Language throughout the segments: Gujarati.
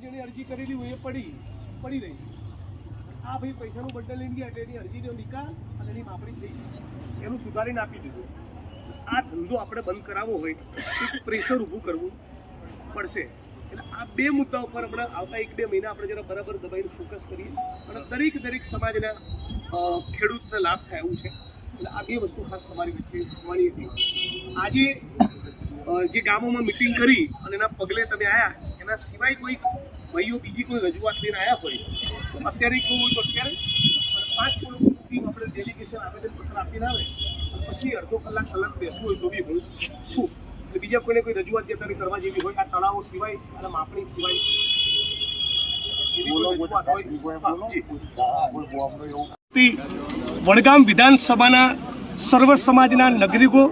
બેંકમાં જેની અરજી કરેલી હોય એ પડી પડી રહી. આ ભાઈ પૈસાનું બંડલ લઈને ગયા એટલે એની અરજીનો નિકાલ અને એની માપણી થઈ એનું સુધારીને આપી દીધું. આ ધંધો આપણે બંધ કરાવવો હોય તો પ્રેશર ઊભું કરવું પડશે. એટલે આ બે મુદ્દા ઉપર આપણે આવતા એક બે મહિના આપણે જરા બરાબર દબાઈને ફોકસ કરીએ અને દરેક દરેક સમાજના ખેડૂતને લાભ થાય એવું છે. એટલે આ બે વસ્તુ ખાસ તમારી વચ્ચે જોવાની હતી. આજે જે ગામોમાં મિટિંગ કરી અને એના પગલે તમે આવ્યા એના સિવાય કોઈ ભાઈઓ બીજી કોઈ રજૂઆત લઈને આવ્યા હોય તો અત્યારે કહું હોય તો અત્યારે પાંચ છ લોકો ટીમ આપણે ડેલિગેશન આવેદનપત્ર આપીને આવે પછી અડધો કલાક કલાક બેસવું હોય તો બી હું છું. એટલે બીજા કોઈને કોઈ રજૂઆત જે અત્યારે કરવા જેવી હોય આ તળાવો સિવાય અને માપણી સિવાય વડગામ વિધાનસભાના સર્વ સમાજના નાગરિકો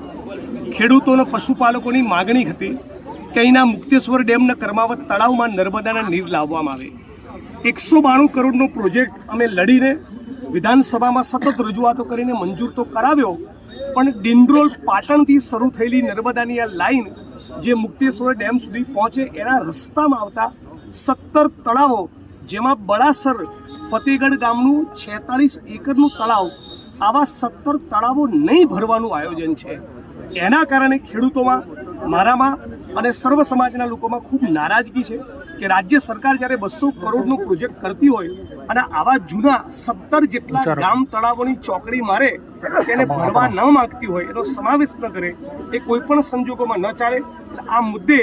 ખેડૂતો અને પશુપાલકોની માગણી હતી. કે અહીંના મુક્તેશ્વર ડેમના કર્માવત તળાવમાં નર્મદાના નીર લાવવામાં આવે. એકસો બાણું કરોડનો પ્રોજેક્ટ અમે લડીને વિધાનસભામાં સતત રજૂઆતો કરીને મંજૂર તો કરાવ્યો, પણ ડિંડરોલ પાટણથી શરૂ થયેલી નર્મદાની આ લાઈન જે મુક્તેશ્વર ડેમ સુધી પહોંચે એના રસ્તામાં આવતા સત્તર તળાવો, જેમાં બળાસર ફતેહગઢ ગામનું છેતાળીસ એકરનું તળાવ, આવા સત્તર તળાવો નહીં ભરવાનું આયોજન છે. એના કારણે ખેડૂતોમાં, મારામાં અને સર્વ સમાજના લોકોમાં ખૂબ નારાજગી છે કે રાજ્ય સરકાર જ્યારે બસો કરોડનો પ્રોજેક્ટ કરતી હોય અને આવા જૂના સત્તર જેટલા ગામ તળાવોની ચોકડી મારે તેને ભરવા ન માગતી હોય એનો સમાવેશ ન કરે એ કોઈ પણ સંજોગોમાં ન ચાલે. આ મુદ્દે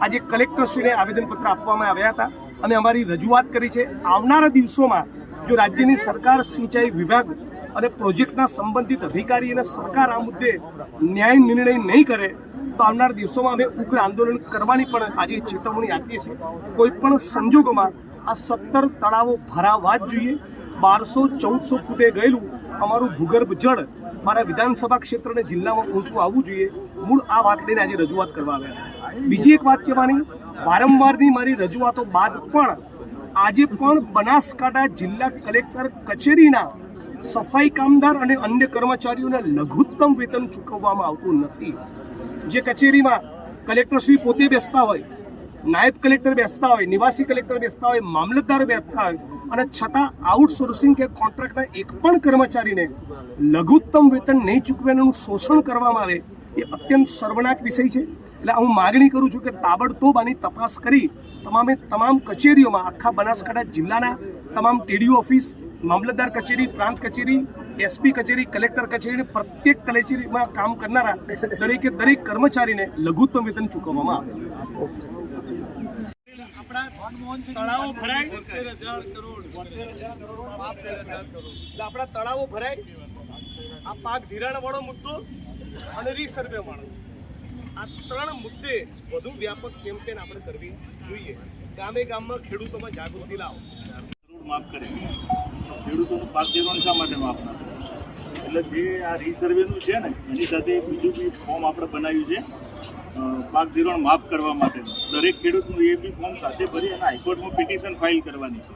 આજે કલેક્ટરશ્રીને આવેદનપત્ર આપવામાં આવ્યા હતા અને અમારી રજૂઆત કરી છે. આવનારા દિવસોમાં જો રાજ્યની સરકાર સિંચાઈ વિભાગ અને પ્રોજેક્ટના સંબંધિત અધિકારી અને સરકાર આ મુદ્દે ન્યાય નિર્ણય નહીં કરે તો આવનાર દિવસોમાં અમે ઉગ્ર આંદોલન કરવાની પણ આજે ચેતવણી આપીએ છીએ. કોઈ પણ સંજોગોમાં આ સત્તર તળાવો ભરાવા જ જોઈએ. બારસો, ચૌદસો ફૂટે ગયેલું અમારું ભૂગર્ભ જળ મારા વિધાનસભા ક્ષેત્ર અને જિલ્લામાં ઓછું આવવું જોઈએ. મૂળ આ વાત લઈને આજે રજૂઆત કરવા આવ્યા બીજી એક વાત કહેવાની, વારંવારની મારી રજૂઆતો બાદ પણ આજે પણ બનાસકાંઠા જિલ્લા કલેક્ટર કચેરીના સફાઈ કામદાર અને અન્ય કર્મચારીઓને લઘુત્તમ વેતન ચૂકવવામાં આવતું નથી. જે કચેરીમાં કલેક્ટરશ્રી પોતે બેસતા હોય, નાયબ કલેક્ટર બેસતા હોય, નિવાસી કલેક્ટર બેસતા હોય, મામલતદાર બેસતા હોય, અને છતાં આઉટસોર્સિંગ કે કોન્ટ્રાક્ટના એક પણ કર્મચારીને લઘુત્તમ વેતન નહીં ચૂકવેનું શોષણ કરવામાં આવે, એ અત્યંત સર્વનાક વિષય છે. એટલે હું માગણી કરું છું કે તાબડતોબ આની તપાસ કરી તમામે તમામ કચેરીઓમાં, આખા બનાસકાંઠા જિલ્લાના તમામ ટીડીઓ ઓફિસ, મામલતદાર કચેરી, પ્રાંત કચેરી એસપી કચેરી કલેક્ટર કચેરી અને પ્રત્યેક કચેરીમાં કામ કરનારા દરેકે દરેક કર્મચારીને લઘુત્તમ વેતન ચૂકવવામાં આવે. આપણા તળાવો ભરાય. આપણા તળાવો ભરાય. આ પાક ધિરાણ વાળો મુદ્દો અને રીસર્વે વાળો. આ ત્રણ મુદ્દે વધુ વ્યાપક કેમ્પેન આપણે કરવી જોઈએ. ગામે ગામમાં ખેડૂતોમાં જાગૃતિ લાવો. માફ કરે. ખેડૂતોનું પાક ધોરણ શા માટે માફ એટલે જે આ રીસર્વેનું છે ને એની સાથે એક બીજું બી ફોર્મ આપણે બનાવ્યું છે. પાક ધિરાણ માફ કરવા માટે દરેક ખેડૂતનું એ બી ફોર્મ સાથે ભરી અને હાઈકોર્ટમાં પિટિશન ફાઇલ કરવાની છે.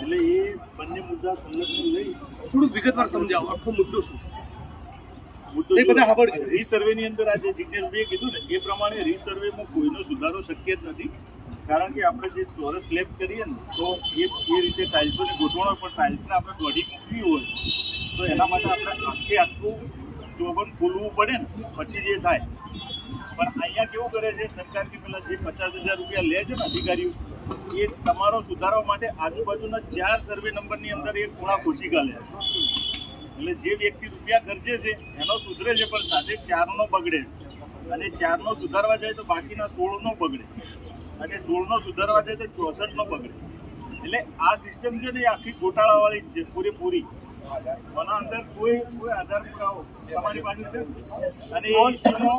એટલે એ બંને મુદ્દા સંલગ્ન લઈ થોડુંક વિગતવાર સમજાવો. આખો મુદ્દો શું છે. રીસર્વેની અંદર આજે જિજ્ઞેશભાઈએ કીધું ને એ પ્રમાણે રીસર્વેમાં કોઈનો સુધારો શક્ય જ નથી. કારણ કે આપણે જે ચોરસ સ્લેબ કરીએ ને, તો એ એ રીતે ટાઇલ્સોની ગોઠવણો પણ ટાઇલ્સને આપણે દોઢી મૂકવી હોય, તો એના માટે આપણે આખે આખું ચોબન ખોલવું પડે ને, પછી જે થાય. પણ અહીંયા કેવું કરે છે, સરકાર કે પેલા જે પચાસ હજાર રૂપિયા લે છે ને અધિકારીઓ, એ તમારો સુધારવા માટે આજુબાજુના ચાર સર્વે નંબરની અંદર એ ખૂણા ખોચી કાલે એટલે જે વ્યક્તિ રૂપિયા ખર્ચે છે, એનો સુધરે છે, પણ સાથે ચારનો બગડે. અને ચારનો સુધારવા જાય તો બાકીના સોળનો બગડે. અને સોળનો સુધારવા જાય તો ચોસઠનો બગડે એટલે આ સિસ્ટમ છે ને આખી ગોટાળાવાળી જ છે, પૂરેપૂરી. આના અંદર કોઈ કોઈ આધાર પુરાવો તમારી પાસે છે અને એ ઇસ્યુનો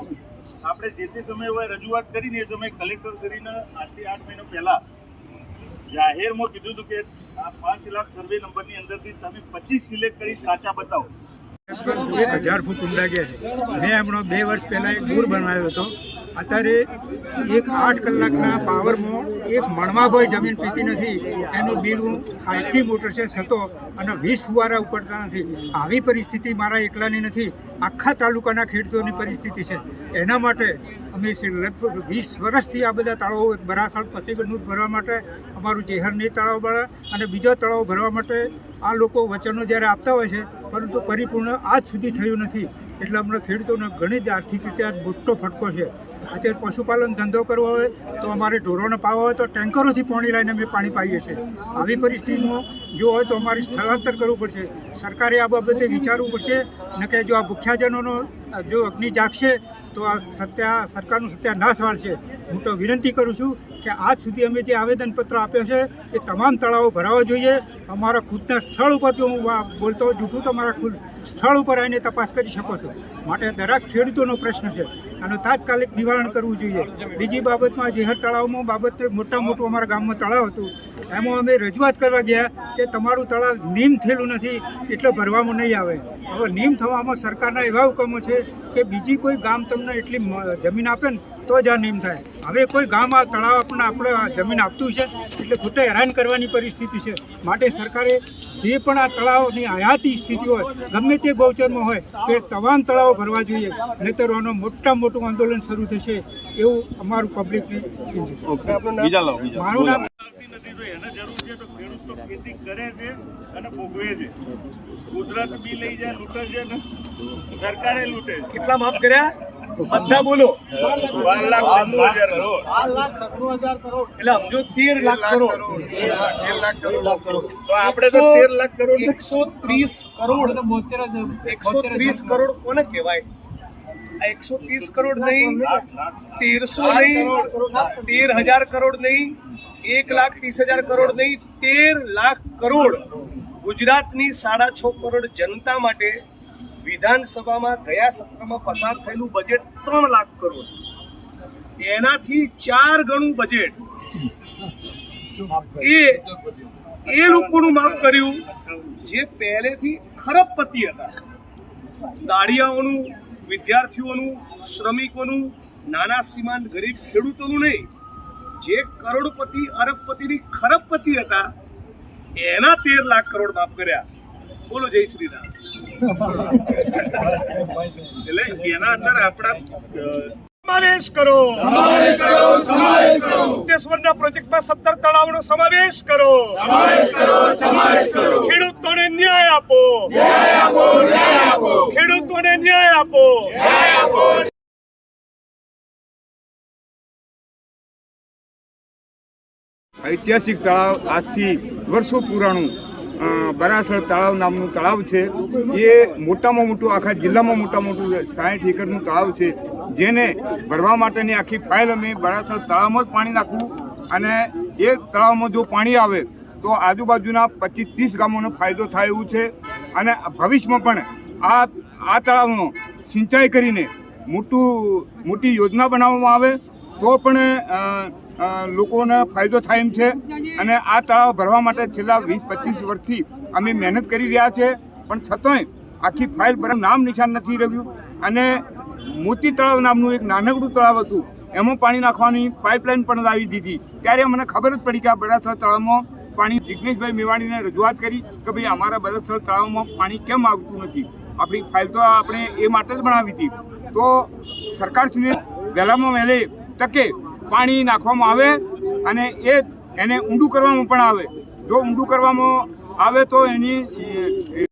આપણે જે તે સમયે હવે રજૂઆત કરીને એ સમયે કલેક્ટર શ્રીને આજથી આઠ મહિનો પહેલા જાહેરમાં કીધું હતું કે આ પાંચ લાખ સર્વે નંબરની અંદરથી તમે પચીસ સિલેક્ટ કરી સાચા બતાવો. એક હજાર ફૂટ ઊંડા ગયા છે. મેં હમણાં બે વર્ષ પહેલાં એક દૂર બનાવ્યો હતો. અત્યારે એક આઠ કલાકના પાવરમાં એક મણવાભાઈ જમીન પીતી નથી. એનું બિલ હું આટલી મોટર છે છતો અને વીસ ફુવારા ઉપડતા નથી. આવી પરિસ્થિતિ મારા એકલાની નથી. આખા તાલુકાના ખેડૂતોની પરિસ્થિતિ છે. એના માટે અમે લગભગ વીસ વર્ષથી આ બધા તળાવો બરાસળ પ્રતિબંધ ભરવા માટે અમારું જેહરની તળાવ બળે અને બીજો તળાવ ભરવા માટે આ લોકો વચનો જ્યારે આપતા હોય છે પરંતુ પરિપૂર્ણ આજ સુધી થયું નથી. એટલે હમણાં ખેડૂતોને ઘણી જ આર્થિક રીતે આજ મોટો ફટકો છે. અત્યારે પશુપાલન ધંધો કરવો હોય તો અમારે ઢોરોને પાવો હોય તો ટેન્કરોથી પાણી લઈને અમે પાણી પાઈએ છીએ. આવી પરિસ્થિતિમાં જો હોય તો અમારે સ્થળાંતર કરવું પડશે. સરકારે આ બાબતે વિચારવું પડશે. ન કે જો આ ભૂખ્યાજનોનો જો અગ્નિ જાગશે, તો આ સત્યા, સરકારનું સત્યાનાશ વાળશે. હું તો વિનંતી કરું છું કે આજ સુધી અમે જે આવેદનપત્ર આપ્યો છે, એ તમામ તળાવો ભરાવા જોઈએ. અમારા ખુદના સ્થળ ઉપર જો હું બોલતો જૂઠું તો મારા ખુદ સ્થળ ઉપર આવીને તપાસ કરી શકો છો. માટે દરેક ખેડૂતોનો પ્રશ્ન છે. અને તાત્કાલિક નિવારણ કરવું જોઈએ. બીજી બાબતમાં જેહર તળાવમાં બાબતે મોટા મોટું અમારા ગામમાં તળાવ હતું, એમાં અમે રજૂઆત કરવા ગયા કે તમારું તળાવ નીમ થયેલું નથી, એટલે ભરવામાં નહીં આવે. હવે નીમ થવામાં સરકારના એવા હુકમો છે કે બીજી કોઈ ગામ તમને એટલી જમીન આપે ને તો જ આ નિયમ થાય. હવે કોઈ ગામ આ તળાવ આપણને આપણે જમીન આપતું છે એટલે ખોટે હેરાન કરવાની પરિસ્થિતિ છે. માટે સરકારે જે પણ આ તળાવની હયાતી સ્થિતિ હોય ગમે તે ગૌચરમાં હોય તે તમામ તળાવો ભરવા જોઈએ. નહીતર આનો મોટા મોટું આંદોલન શરૂ થશે એવું અમારું બીજા મારું નામ આવતી નથી એને જરૂર છે તો ખેડૂત તો ખેતી કરે છે અને ભોગવે છે. કુદરત બી લઈ જાય લૂંટે છે ને સરકારે લૂંટે કેટલા માફ કર્યા? બધા બોલો. બાર લાખ છન્નું હજાર કરોડ એટલે સમજો તેર લાખ કરોડ. તો આપણે તો તેર લાખ કરોડ એકસો ત્રીસ કરોડ એકસો ત્રીસ કરોડ કોને કહેવાય? એકસો ત્રીસ કરોડ નહીં તેરસો નહીં તેર હજાર કરોડ નહીં એક લાખ ત્રીસ હજાર કરોડ નહીં તેર લાખ કરોડ ગુજરાતની સાડા છ કરોડ જનતા માટે વિધાનસભામાં ગયા સત્રમાં પસાર થયેલું બજેટ ત્રણ લાખ કરોડ. એનાથી ચાર ગણું બજેટ એ એ લોકોનું માફ કર્યું. જે પહેલેથી ખરબપતિ હતા. દાળિયાઓનું, વિદ્યાર્થીઓનું, શ્રમિકોનું, નાના સીમાંત ગરીબ ખેડૂતોનું નહીં. જે કરોડપતિ, અરબપતિની ખરબપતિ હતા, એના તેર લાખ કરોડ માફ કર્યા. બોલો જય શ્રી રામ એટલે એના અંદર આપણા સમાવેશ કરો. સમાવેશ કરો સમાવેશ કરો. મુક્તેશ્વરના પ્રોજેક્ટમાં સત્તર તળાવનો સમાવેશ કરો. સમાવેશ કરો સમાવેશ કરો. ખેડૂતોને ન્યાય આપો. ન્યાય આપો ન્યાય આપો. ખેડૂતોને ન્યાય આપો. ન્યાય આપો. ઐતિહાસિક તળાવ આજથી વર્ષો પુરાણું બરાસર તળાવ નામનું તળાવ છે. એ મોટામાં મોટું, આખા જિલ્લામાં મોટા મોટું સાઠ એકરનું તળાવ છે. જેને ભરવા માટેની આખી ફાઇલ અમે બરાસર તળાવમાં જ પાણી નાખવું. અને એ તળાવમાં જો પાણી આવે, તો આજુબાજુના પચીસ ત્રીસ ગામોનો ફાયદો થાય એવું છે. અને ભવિષ્યમાં પણ આ આ તળાવનો સિંચાઈ કરીને મોટું, મોટી યોજના બનાવવામાં આવે, તો પણ લોકોને ફાયદો થાય એમ છે. અને આ તળાવ ભરવા માટે છેલ્લા વીસ, પચીસ વર્ષથી અમે મહેનત કરી રહ્યા છે. પણ છતાંય આખી ફાઇલ પર નામ નિશાન નથી રહ્યું. અને મોતી તળાવ નામનું એક નાનકડું તળાવ હતું. એમાં પાણી નાખવાની પાઇપલાઇન પણ લાવી દીધી. ત્યારે મને ખબર જ પડી કે આ બરાસર તળાવમાં પાણી જિગ્નેશભાઈ મેવાણીને રજૂઆત કરી કે ભાઈ અમારા બરસર તળાવમાં પાણી કેમ આવતું નથી. આપણી ફાઇલ તો આપણે એ માટે જ બનાવી હતી. તો સરકારશ્રીને વહેલામાં વહેલે તકે પાણી નાખવામાં આવે અને એ એને ઊંડું કરવામાં પણ આવે. જો ઊંડું કરવામાં આવે તો એની